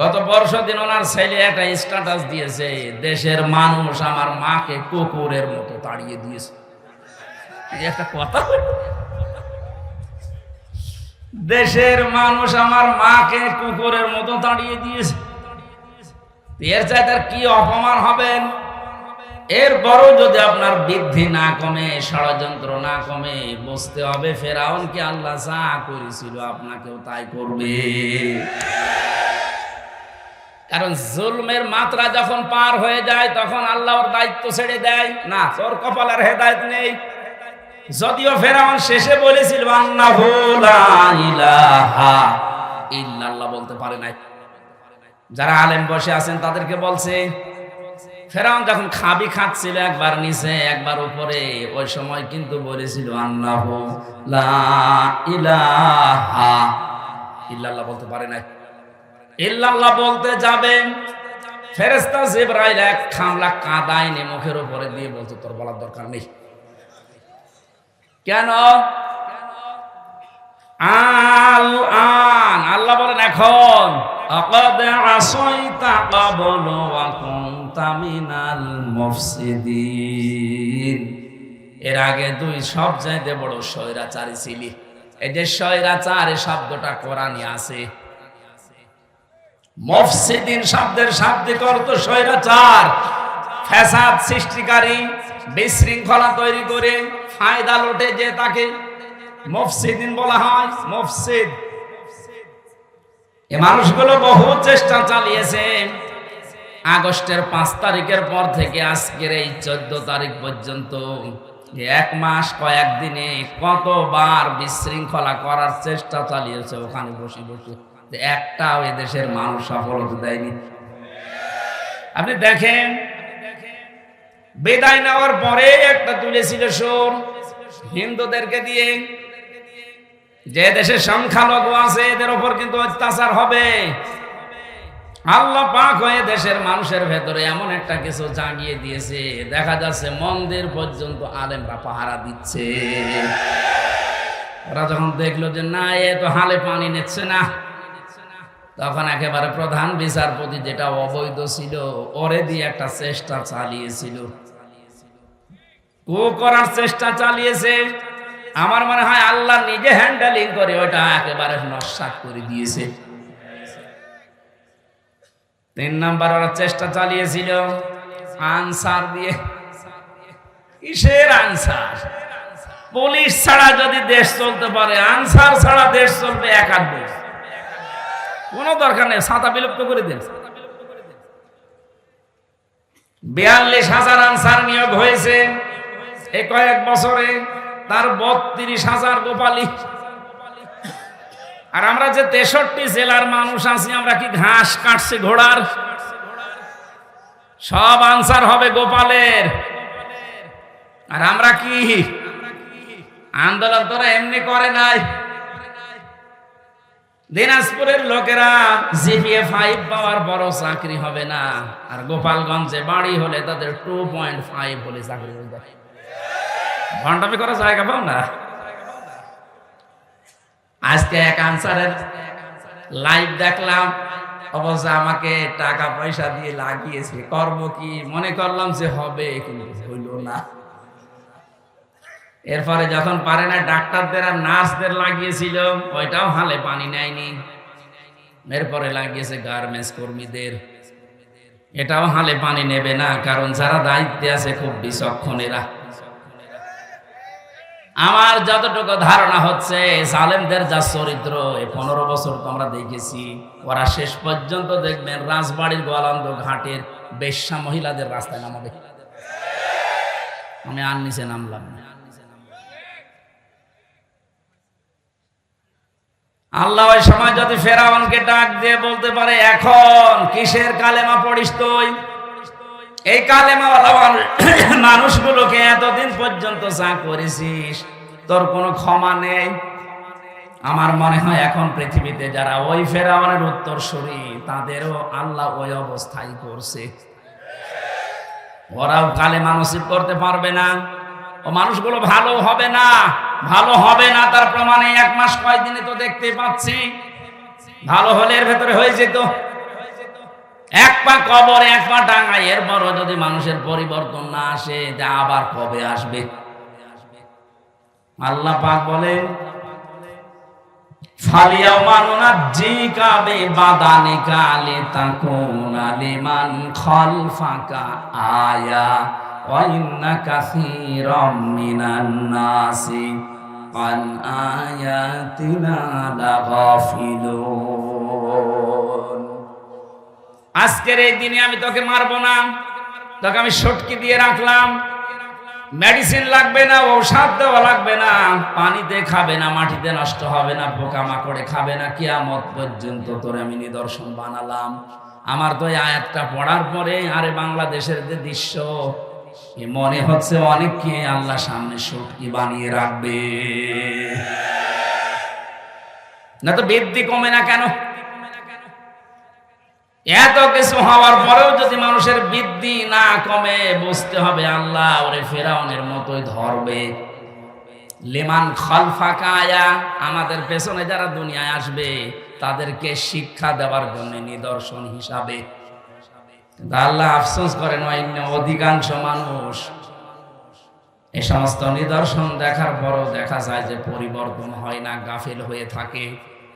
গত পরশু দিন ওনার ছেলে একটা স্ট্যাটাস দিয়েছে, দেশের মানুষ আমার মাকে কুকুরের মতো তাড়িয়ে দিয়েছে। একটা কথা দেশের মানুষ আমার মাকে কুকুরের মতো তাড়িয়ে দিয়েছে। এর চাইতে কি অপমান হবেন এরপরও যদি আপনার বৃদ্ধি না কমে, ষড়যন্ত্র না কমে, বুঝতে হবে ফেরাউনকে আল্লাহ যা করেছিল আপনাকেও তাই করবে। কারণ জুলমের মাত্রা যখন পার হয়ে যায়, তখন আল্লাহর দায়িত্ব ছেড়ে দেয়। না তোর কপালের হেদায়ত নেই। যদিও ফেরাউন শেষে বলেছিল ইল্লাল্লাহ বলতে পারে নাই। যারা আলেম বসে আছেন, তাদেরকে বলছে, ফেরাউন যখন খাবি খাচ্ছিল একবার নিচে, একবার উপরে, ওই সময় কিন্তু বলেছিল আল্লাহ ইলাহা ইল্লাল্লাহ বলতে পারে নাই। ইল্লাল্লাহ বলতে যাবেন ফেরেস্তা জিবরাইল এক খামলা কাদা এনে মুখের উপরে দিয়ে বলছে, তোর বলার দরকার নেই। কেন? আল আন। আল্লাহ বলেন, এখন আকাদ আসাইতা ওয়া কুনতা মিনাল মুফসিদিন। এর আগে তুই সব বড় স্বৈরাচারী ছিলি। এই যে এই শব্দটা কোরআনে আছে। মফসিদিন শব্দের শাব্দিক অর্থ স্বৈরাচার। ফ্যাসাদ সৃষ্টিকারী বিশৃঙ্খলা তৈরি করে ফায়দা লোটে যে তাকে মফসিদিন বলা হয়, মফসিদ। এ মানুষগুলো বহু চেষ্টা চালিয়েছে। আগস্টের পাঁচ তারিখের পর থেকে আজকের এই চোদ্দ তারিখ পর্যন্ত এক মাস কয়েকদিনে কতবার বিশৃঙ্খলা করার চেষ্টা চালিয়েছে ওখানে বসে বসে। একটাও এদেশের মানুষ সফলতা দেয়নি। আপনি দেখেন, বেদায় নেওয়ার পরে একটা তুলেছিল সুর হিন্দুদেরকে দিয়ে। যে দেশে সংখ্যালঘু আছে, এদের ওপর কিন্তু অত্যাচার হবে। আল্লাহ পাক হয়ে দেশের মানুষের ভেতরে এমন একটা কিছু জাগিয়ে দিয়েছে। দেখা যাচ্ছে মন্দির পর্যন্ত আলেমরা পাহারা দিচ্ছে। ওরা যখন দেখল যে না, এ তো হালে পানি নিচ্ছে না তখন একেবারে প্রধান বিচারপতি যেটা অবৈধ ছিল, ওরে দিয়ে একটা চেষ্টা চালিয়েছিল। করার চেষ্টা চালিয়েছে। আমার মনে হয় আল্লাহ নিজে হ্যান্ডেলিং করে ওটা একেবারে নস্বাত করে দিয়েছে। তিন নাম্বার ওরা চেষ্টা চালিয়েছিল। আনসার দিয়ে। কিসের আনসার? পুলিশ ছাড়া যদি দেশ চলতে পারে, আনসার ছাড়া দেশ চলবে দেশ কোনো দরকার নেই সাঁতা বিলুপ্ত করে দেন। বিয়াল্লিশ হাজার আনসার নিয়োগ হয়েছে। এ কয়েক বছরে তার বত্রিশ হাজার গোপালী। আর আমরা যে তেষট্টি জেলার মানুষ আছি, আমরা কি ঘাস কাটছি ঘোড়ার? সব আনসার হবে গোপালের। আর আমরা কি? আন্দোলন তোরা এমনি করে নাই। দিনাজপুরের লোকেরা জিপিএ ফাইভ পাওয়ার বড় চাকরি হবে না। আর গোপালগঞ্জে বাড়ি হলে তাদের টু পয়েন্ট ফাইভ হলে চাকরি হয়ে যায় ঘন্টামি করার জায়গা পাও না? আজকে এক আনসারের লাইভ দেখলাম। অবশ্য আমাকে টাকা পয়সা দিয়ে লাগিয়েছে। করব কি? মনে করলাম যে হবে, কিন্তু হইল না। এরপরে যখন পারে না, ডাক্তারদের আর নার্সদের লাগিয়েছিল, ওইটাও হালে পানি নেয়নি। এরপরে লাগিয়েছে গার্মেন্টস কর্মীদের। এটাও হালে পানি নেবে না, কারণ যারা দায়িত্বে আছে খুব বিচক্ষণেরা। আমার যতটুকু ধারণা হচ্ছে সালেমদের যা চরিত্র এই পনেরো বছর তো আমরা দেখেছি। ওরা শেষ পর্যন্ত দেখবেন, রাজবাড়ির গোয়ালন্দ ঘাটের বেশ্যা মহিলাদের রাস্তায় নামাবে। আমি আর নিচে নামলাম না। আল্লাহ ওই সময় যদি ফেরাউনকে ডাক দিয়ে বলতে পারে, এখন কিসের কালেমা পড়িস তুই? এই কালেমা মানুষগুলোকে এতদিন পর্যন্ত যা করেছিস, তোর কোনো ক্ষমা নেই? আমার মনে হয় এখন পৃথিবীতে যারা ওই ফেরাউনের উত্তর সরি তাদেরও আল্লাহ ওই অবস্থায় করছে। ওরাও কালে মানসিক করতে পারবে না। ও মানুষগুলো ভালো হবে না। ভালো হবে না, তার প্রমাণে এক মাস কয়েকদিনে তো দেখতে পাচ্ছি। ভালো হলে এর ভেতরে হয়ে যেত। এক পা কবর, এক পা টাঙায় এরপরও যদি মানুষের পরিবর্তন না আসে, তা আবার কবে আসবে? আল্লাহ পাক বলেন ফালিয়াউমা নুনাজ্জিকা বিবাদানিকা লিতাকুনা লিমান খালফাকা আয়া। ইন্না কাসীরাম মিনান নাসি আন আয়াতিনা আজকের এই দিনে আমি তোকে মারবো না, তোকে আমি সটকি দিয়ে রাখলাম। মেডিসিন লাগবে না, ঔষধ দেওয়া লাগবে না, পানিতে খাবে না, মাটিতে নষ্ট হবে না, পোকামাকড়ে খাবে না, কিয়ামত পর্যন্ত তোর আমি নিদর্শন বানালাম। আমার তো এই আয়াতটা পড়ার পরে, আরে বাংলাদেশের যে দৃশ্য মনে হচ্ছে অনেককে আল্লাহ সামনে সটকি বানিয়ে রাখবে। না তো বৃদ্ধি কমে না কেন? এত কিছু হওয়ার পরেও যদি মানুষের বৃদ্ধি না কমে, বুঝতে হবে আল্লাহ ওরে ফেরাউনের মতোই ধরবে। লিমান খলফাকায়া, আমাদের পেছনে যারা দুনিয়ায় আসবে, তাদেরকে শিক্ষা দেওয়ার জন্য নিদর্শন হিসাবে আল্লাহ আফসোস করেন অধিকাংশ মানুষ এই সমস্ত নিদর্শন দেখার পরও দেখা যায় যে পরিবর্তন হয় না, গাফেল হয়ে থাকে।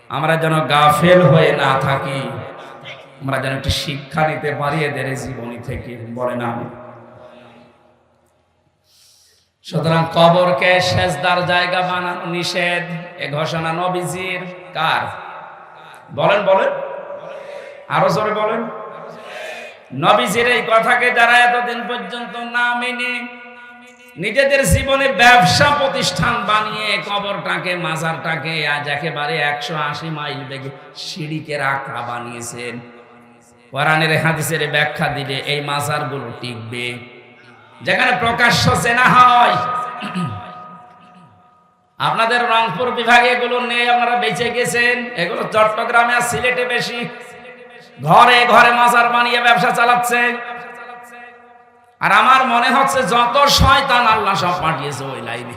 আমরা যেন গাফেল হয়ে না থাকি, আমরা যেন একটু শিক্ষা নিতে পারি এদের জীবনী থেকে বলে না সুতরাং কবরকে শেষদার জায়গা বানানো নিষেধ, এ ঘোষণা নবীজির। কার? বলেন বলেন। আরও জোরে বলেন। নবীজির এই কথাকে যারা এতদিন পর্যন্ত না মেনে নিজেদের জীবনে ব্যবসা প্রতিষ্ঠান বানিয়ে কবরটাকে, মাজারটাকে আজ একেবারে একশো আশি মাইল বেগে সিঁড়িকে রাখা বানিয়েছেন। কোরআনের হাদিসের ব্যাখ্যা দিলে এই মাজারগুলো টিকবে। যেখানে প্রকাশ্য চেনা হয়। আপনাদের রংপুর বিভাগে এগুলো নেই, আপনারা বেঁচে গেছেন। এগুলো চট্টগ্রামে আর সিলেটে বেশি ঘরে ঘরে মাজার বানিয়ে ব্যবসা চালাচ্ছে। আর আমার মনে হচ্ছে যত শয়তান আল্লাহ সব পাঠিয়েছে ওই লাইনে।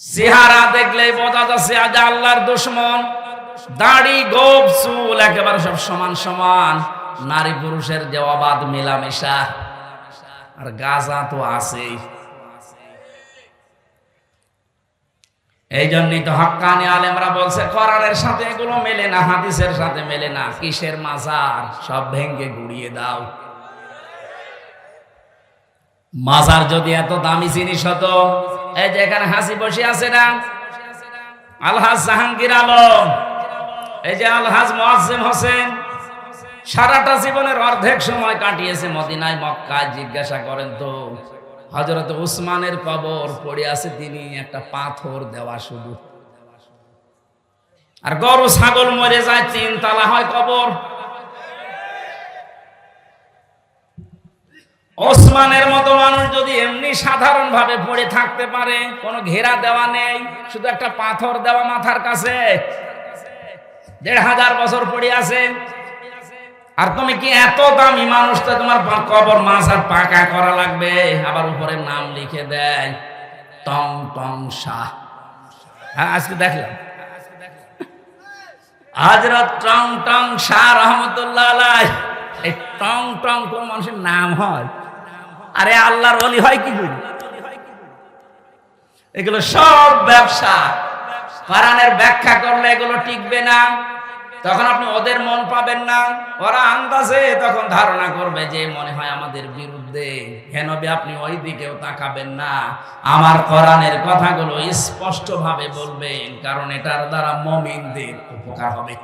চেহারা দেখলেই বোঝা যাচ্ছে আজ আল্লাহর দুশ্মন। দাড়ি, গোপ, চুল একেবারে সব সমান সমান। নারী পুরুষের যে মেলামেশা। আর গাজা তো আছেই। এই জন্যই তো হক্কানি আলেমরা বলছে, কোরআনের সাথে এগুলো মেলে না, হাদিসের সাথে মেলে না, কিসের মাজার? সব ভেঙ্গে গুড়িয়ে দাও। মাজার যদি এত দামি জিনিস হতো, এই যে এখানে হাসি বসে আছে না? আলহাজ জাহাঙ্গীর আলম, এই যে আলহাজ মোয়াজ্জেম হোসেন, সারাটা জীবনের অর্ধেক সময় কাটিয়েছে মদিনায়, মক্কায়, জিজ্ঞাসা করেন তো হজরত উসমানের কবর পড়ে আছে তিনি একটা পাথর দেওয়া শুধু। আর গরু, ছাগল মরে যায়, তিন তালা হয় কবর। ওসমানের মতো মানুষ যদি এমনি সাধারণ ভাবে পড়ে থাকতে পারে, কোনো ঘেরা দেওয়া নেই, শুধু একটা পাথর দেওয়া মাথার কাছে। দেড় হাজার বছর পড়ে আছে। আর তুমি কি এত দামি মানুষ, তো তোমার কবর মাঝার পাকা করা লাগবে? আবার উপরে নাম লিখে দেয়, টং টং শাহ। হ্যাঁ আজকে দেখলাম। হাজরত টং টং শাহ রহমতুল্লাহ আলাই এই টং টং কোন মানুষের নাম হয়? আরে আল্লাহর অলি হয় কি এগুলো সব ব্যবসা। কোরআনের ব্যাখ্যা করলে এগুলো টিকবে না। তখন আপনি ওদের মন পাবেন না, ওরা আন্দাজে তখন ধারণা করবে যে মনে হয় আমাদের বিরুদ্ধে। কেন আপনি ওই দিকেও তাকাবেন না। আমার কোরআনের কথাগুলো স্পষ্ট ভাবে বলবেন, কারণ এটার দ্বারা মমিনদের উপকার হবে।